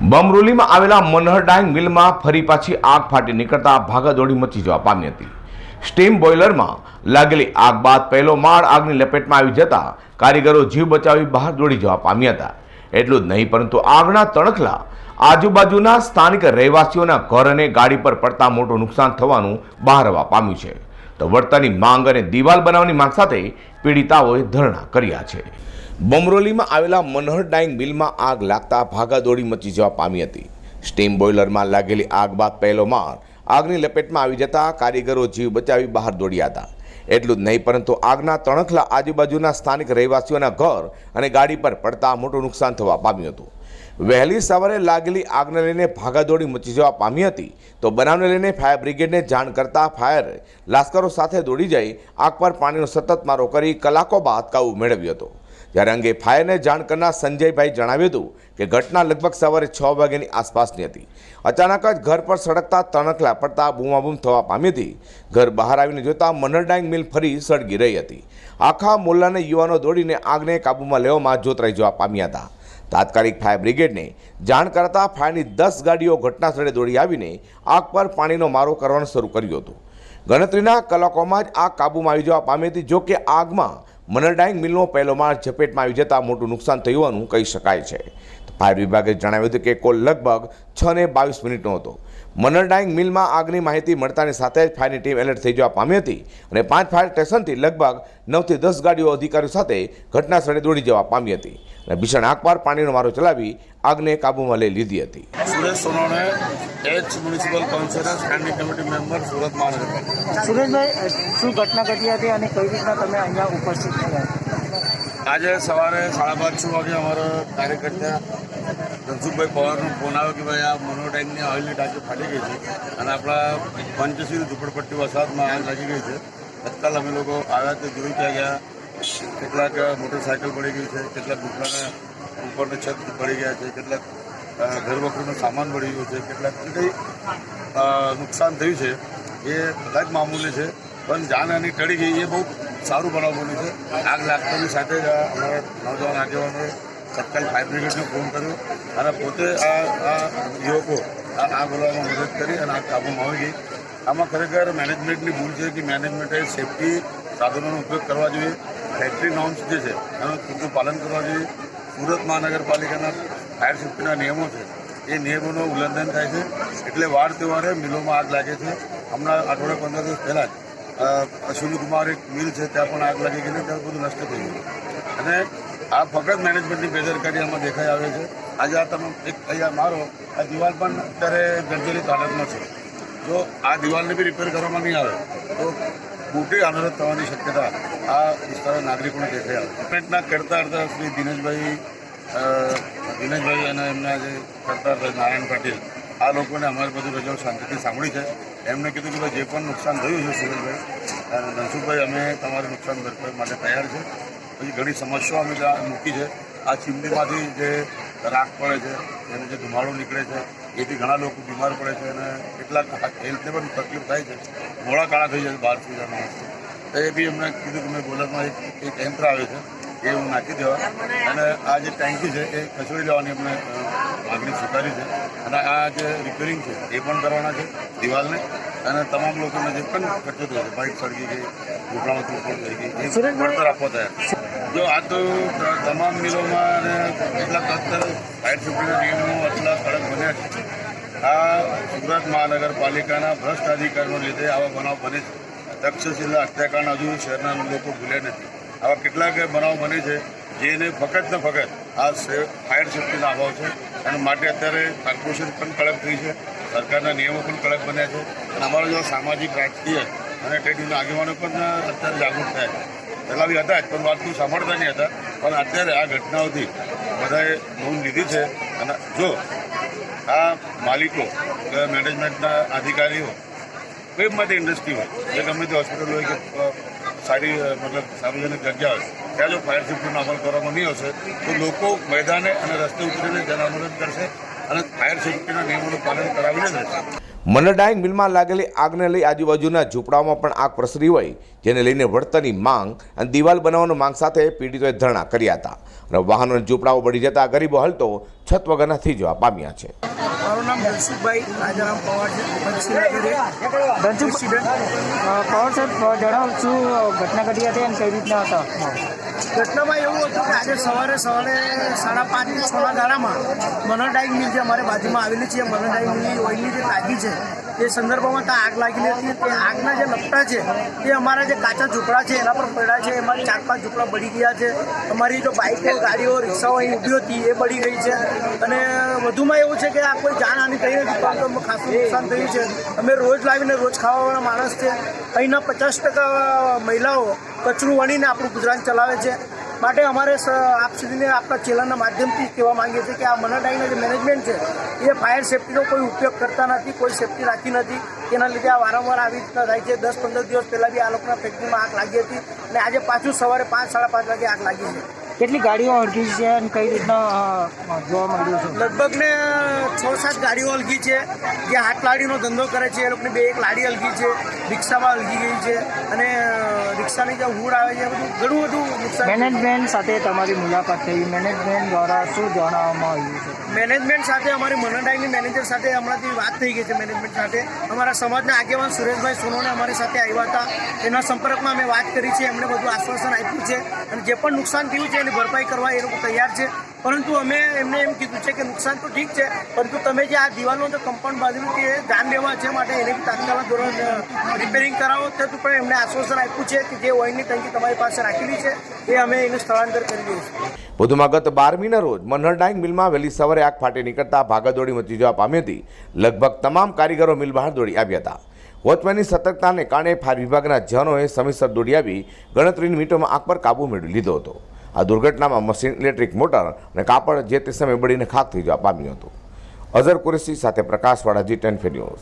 બમરોલીમાં આવેલા મનહર ડાંગ મિલમાં ફરી પાછી આગ ફાટી નીકળતા ભાગાદોડી મચી જવા પામી હતી. સ્ટીમ બોઇલરમાં લાગેલી આગ બાદ પહેલો માળ આગની લપેટમાં આવી જતા કારીગરો જીવ બચાવી બહાર દોડી જવા પામ્યા હતા. એટલું જ નહીં, પરંતુ આગના તણખલા આજુબાજુના સ્થાનિક રહેવાસીઓના ઘર અને ગાડી પર પડતા મોટું નુકસાન થવાનું બહાર આવવા પામ્યું છે. તો વળતરની માંગ અને દિવાલ બનાવવાની માંગ સાથે પીડિતાઓએ ધરણા કર્યા છે. બમરોલીમાં આવેલા મનહર ડાઇંગ મિલમાં આગ લાગતા ભાગાદોડી મચી જવા પામી હતી. સ્ટીમ બોઇલરમાં લાગેલી આગ બાદ પહેલો માળ આગની લપેટમાં આવી જતા કારીગરો જીવ બચાવી બહાર દોડ્યા હતા. એટલું જ નહીં, પરંતુ આગના તણખલા આજુબાજુના સ્થાનિક રહેવાસીઓના ઘર અને ગાડી પર પડતા મોટું નુકસાન થવા પામ્યું હતું. વહેલી સવારે લાગેલી આગને લઈને ભાગાદોડી મચી જવા પામી હતી. તો બનાવને લઈને ફાયર બ્રિગેડને જાણ કરતા ફાયર લાશ્કરો સાથે દોડી જઈ આગ પર પાણીનો સતત મારો કરી કલાકો બાદ કાબુ મેળવ્યો હતો. જ્યારે અંગે ફાયરને જાણ કરનાર સંજયભાઈ જણાવ્યું હતું કે ઘટના લગભગ સવારે છ વાગ્યાની આસપાસની હતી. અચાનક જ ઘર પર સળગતા તણખલા પડતા બૂમાબૂમ થવા પામી હતી. ઘર બહાર આવીને જોતા મનરડાઈંગ મિલ ફરી સળગી રહી હતી. આખા મોલ્લાને યુવાનો દોડીને આગને કાબૂમાં લેવામાં જોતરાઈ જવા પામ્યા હતા. તાત્કાલિક ફાયર બ્રિગેડને જાણ કરતા ફાયરની દસ ગાડીઓ ઘટના સ્થળે દોડી આવીને આગ પર પાણીનો મારો કરવાનું શરૂ કર્યું હતું. ગણતરીના કલાકોમાં જ આગ કાબૂમાં આવી જવા પામી હતી, જો કે આગમાં મનરડાઈંગ મિલનો પહેલો માળ ઝપેટમાં આવી જતાં મોટું નુકસાન થયું હોવાનું કહી શકાય છે. ફાયર વિભાગે જણાવ્યું હતું કે કોલ લગભગ છ ને બાવીસ મિનિટનો હતો. મનરડાઈંગ મિલમાં આગની માહિતી મળતાની સાથે જ ફાયરની ટીમ એલર્ટ થઈ જવા પામી હતી અને પાંચ ફાયર સ્ટેશનથી લગભગ નવથી દસ ગાડીઓ અધિકારીઓ સાથે ઘટના સ્થળે દોડી જવા પામી હતી અને ભીષણ આગ પર પાણીનો મારો ચલાવી આગને કાબૂમાં લઈ લીધી હતી. સુરેશ સોનોને H municipal councillor standing committee member Surat મહાનગરપાલિકા સુરેશભાઈ શું ઘટના ઘટી હતી અને કઈ રીતના તમે અહીંયા ઉપસ્થિત થયા આજે સવારે સાડા પાંચ છ વાગે અમારો કાર્યકર્તા ધનસુખભાઈ પવારનો ફોન આવ્યો કે ભાઈ આ મોનોટાઈમની ઓઇલની ટાંકી ફાટી ગઈ છે અને આપણા પંચશીલ ઝુંપડપટ્ટી વસાહતમાં આગ લાગી ગઈ છે. તત્કાલ અમે લોકો આવ્યા તે જોઈ ત્યાં ગયા. કેટલાક મોટરસાયકલ પડી ગઈ છે કેટલાક દુકાને ઉપરની છત પડી ગયા છે કેટલાક અ, ઘર વખરીનો સામાન પડી ગયો છે કેટલાક કંઈ નુકસાન થયું છે એ બધા જ મામૂલી છે. પણ જાનહાની ટળી ગઈ એ બહુ સારું બનાવવાનું છે. આગ લાગતાની સાથે જ અમારા નવજવાન આગેવાનોએ તત્કાલ ફાયર બ્રિગેડને ફોન કર્યો. અને પોતે આ આ યુવકો આ આગ ઓલાવવામાં મદદ કરી અને આગ કાબૂમાં આવી ગઈ. આમાં ખરેખર મેનેજમેન્ટની ભૂલ છે કે મેનેજમેન્ટે સેફટી સાધનોનો ઉપયોગ કરવા જોઈએ. ફેક્ટરી નોર્મ્સ જે છે, એનું પૂરતું પાલન કરવા જોઈએ. સુરત મહાનગરપાલિકાના ફાયર સેફ્ટીના નિયમો છે, એ નિયમોનું ઉલ્લંઘન થાય છે. એટલે વાર તહેવારે મિલોમાં આગ લાગે છે. હમણાં અઠવાડિયા પંદર દિવસ પહેલાં જ અ, કુમાર એક મિલ છે ત્યાં પણ આગ લાગી ગઈ ત્યાં બધું નષ્ટ થઈ ગયું. અને આ ફક્ત મેનેજમેન્ટની બેદરકારી આમાં દેખાઈ આવે છે. આજે આ તમે એક અહીંયા મારો આ દિવાલ પણ અત્યારે જર્જરિત હાલતમાં છે. જો આ દિવાલને બી રિપેર કરવામાં નહીં આવે તો મોટી અનર્થ થવાની શક્યતા આ વિસ્તારના નાગરિકોને દેખાઈ આવે. ગવર્મેન્ટના કરતા હતા શ્રી દિનેશભાઈ દિનેશભાઈ અને એમના જે કરતા નારાયણ પાટીલ આ લોકોને અમારે બધી રજાઓ શાંતિથી સાંભળી છે. એમને કીધું કે જે પણ નુકસાન થયું છે સુરેશભાઈ ધનસુખભાઈ અમે તમારે નુકસાન ભરપાઈ માટે તૈયાર છે. પછી ઘણી સમસ્યાઓ અમે મૂકી છે. આ ચીમનીમાંથી જે રાખ પડે છે એને જે ધુમાડો નીકળે છે એથી ઘણા લોકો બીમાર પડે છે અને કેટલાક હેલ્થને પણ તકલીફ થાય છે. મોડા કાળા થઈ જાય છે બહાર સુઈ જવાના તો એ બી એમને કીધું કે મેં બોલરમાં એક એક યંત્ર આવે છે એ હું નાખી દેવા. અને આ જે ટેન્કી છે એ ખસોડી લેવાની એમને અ, માગણી સ્વીકારી છે અને આ જે રિપેરિંગ છે એ પણ કરવાના છે દિવાલને અને તમામ લોકોને જે પણ ખર્ચો થયો છે બાઇક સળગી ગઈ ઘૂંટણો તૂટફોડ થઈ ગઈ એ વળતર આપવા તૈયાર જો આ તો ત- તમામ મિલોમાં અને કેટલાક અત્યારે ફાયર સેફ્ટીના નિયમો આટલા કડક બન્યા છે. આ સુરત મહાનગરપાલિકાના ભ્રષ્ટ અધિકારીનો લીધે આવા બનાવ બને છે. તક્ષશિલા હત્યાકાંડ હજુ શહેરના લોકો ભૂલ્યા નથી. આવા કેટલાક બનાવ બને છે જેને ફક્ત ને ફક્ત આ ફાયર સેફટીના અભાવ છે. અને માટે અત્યારે કોર્પોરેશન પણ કડક થઈ છે. સરકારના નિયમો પણ કડક બન્યા છે. અને અમારા જેવા સામાજિક, રાજકીય અને ટ્રેડ યુનિયન આગેવાનો પણ અત્યારે જાગૃત થયા છે. પહેલાં બી હતા જ, પણ વાત સાંભળતા નહીં હતા. પણ અત્યારે આ ઘટનાઓથી બધાએ નોંધ લીધી છે. અને જો આ માલિકો મેનેજમેન્ટના અધિકારીઓ, કોઈ માટે ઇન્ડસ્ટ્રી હોય, જે ગમે તે હોસ્પિટલ હોય કે સારી મતલબ સાર્વજનિક જગ્યા હોય ત્યાં જો ફાયર સેફ્ટીનો અમલ કરવામાં નહીં આવશે તો લોકો મેદાને અને રસ્તે ઉતરીને જન કરશે અને ફાયર સેફ્ટીના નિયમોનું પાલન કરાવીને જ મનડાઈંગ મિલમાં લાગેલી આગને લઈ આજુબાજુના ઝૂંપડાઓમાં પણ આગ પ્રસરી હોય, જેને લઈને વળતરની માંગ અને દિવાલ બનાવવાની માંગ સાથે પીડિતોએ ધરણા કર્યા હતા. અને વાહનો ઝૂંપડાઓ બળી જતા ગરીબો હલતો છત વગરના થઈ જવા પામ્યા છે. મારું નામ ધનસુખભાઈ રાજારામ પવાર છે ધનસુખ પવાર સાહેબ જણાવો શું ઘટના ઘટી હતી અને કઈ રીતના હતા? ઘટનામાં એવું હતું કે આજે સવારે સવારે સાડા પાંચ છના ગાળામાં મનોડાઈંગ મિલ જે અમારે બાજુમાં આવેલી છે મનોડાઈંગ મિલની ઓઇલની જે ટાંકી છે એ સંદર્ભમાં ત્યાં આગ લાગેલી હતી. તે આગના જે લપટા છે તે અમારા જે કાચા ઝૂંપડા છે, એના પર પડ્યા છે. એમાં ચાર પાંચ ઝૂંપડા બળી ગયા છે. અમારી જો બાઇકો ગાડીઓ, રિક્ષાઓ અહીં ઊભી હતી, એ બળી ગઈ છે. અને વધુમાં એવું છે કે આ કોઈ જાનહાની થઈ નથી પરંતુ ખાસ નુકસાન થયું છે. અમે રોજ લાવીને રોજ ખાવાવાળા માણસ છે. અહીંના પચાસ ટકા મહિલાઓ કચરું વણીને આપણું ગુજરાન ચલાવે છે. માટે અમારે આપ સુધીને આપણા ચેનલના માધ્યમથી કહેવા માંગીએ છીએ કે આ મનાડાઈના જે મેનેજમેન્ટ છે એ ફાયર સેફટીનો કોઈ ઉપયોગ કરતા નથી કોઈ સેફટી રાખી નથી. તેના લીધે આ વારંવાર આવી રીતના થાય છે. દસ પંદર દિવસ પહેલાં બી આ લોકોના ફેક્ટરીમાં આગ લાગી હતી અને આજે પાછું સવારે પાંચ સાડા પાંચ વાગે આગ લાગી છે. કેટલી ગાડીઓ અળગી છે અને કઈ રીતના જોવા મળ્યું છે? લગભગ ને છ સાત ગાડીઓ અલગી છે. જે હાથ લાડીનો ધંધો કરે છે એ લોકોની બે એક લાડી અલગી છે રિક્ષામાં અલગી ગઈ છે અને રિક્ષાની જે હુડ આવે છે બધું ઘણું બધું નુકસાન મેનેજમેન્ટ સાથે તમારી મુલાકાત થઈ. મેનેજમેન્ટ દ્વારા શું જણાવવામાં આવ્યું છે? મેનેજમેન્ટ સાથે અમારી મનોડાઈની મેનેજર સાથે હમણાંથી વાત થઈ ગઈ છે મેનેજમેન્ટ સાથે. અમારા સમાજના આગેવાન સુરેશભાઈ સોનોને અમારી સાથે આવ્યા હતા. એના સંપર્કમાં અમે વાત કરી છે. એમણે બધું આશ્વાસન આપ્યું છે. અને જે પણ નુકસાન થયું છે એની ભરપાઈ કરવા એ લોકો તૈયાર છે. પરંતુ અમે એમને એમ કીધું છે કે નુકસાન તો ઠીક છે, પરંતુ તમે જે આ દિવાલો જે કમ્પાઉન્ડ બાંધેલું એ ધ્યાન દેવા છે માટે એને બી તાત્કાલિક ધોરણ રિપેરિંગ કરાવો. તે પણ એમને આશ્વાસન આપ્યું છે કે જે ઓઇલની ટેન્કી તમારી પાસે રાખેલી છે, એ અમે એનું સ્થળાંતર કરી દઈશું વધુમાં ગત બારમીના રોજ મનહરડાઈંગ મિલમાં વહેલી સવારે આગ ફાટી નીકળતા ભાગદોડી મચી જવા પામી હતી. લગભગ તમામ કારીગરો મિલ બહાર દોડી આવ્યા હતા. વોચમેનની સતર્કતાને કારણે ફાયર વિભાગના જવાનોએ સમયસર દોડી આવી ગણતરીની મિનિટોમાં આગ પર કાબુ મેળવી લીધો હતો. આ દુર્ઘટનામાં મશીન, ઇલેક્ટ્રિક, મોટર અને કાપડ જે તે સમયે બળીને ખાક થઈ જવા પામ્યું હતું. અઝર કુરેશી સાથે પ્રકાશવાળા જી ટેન ન્યૂઝ.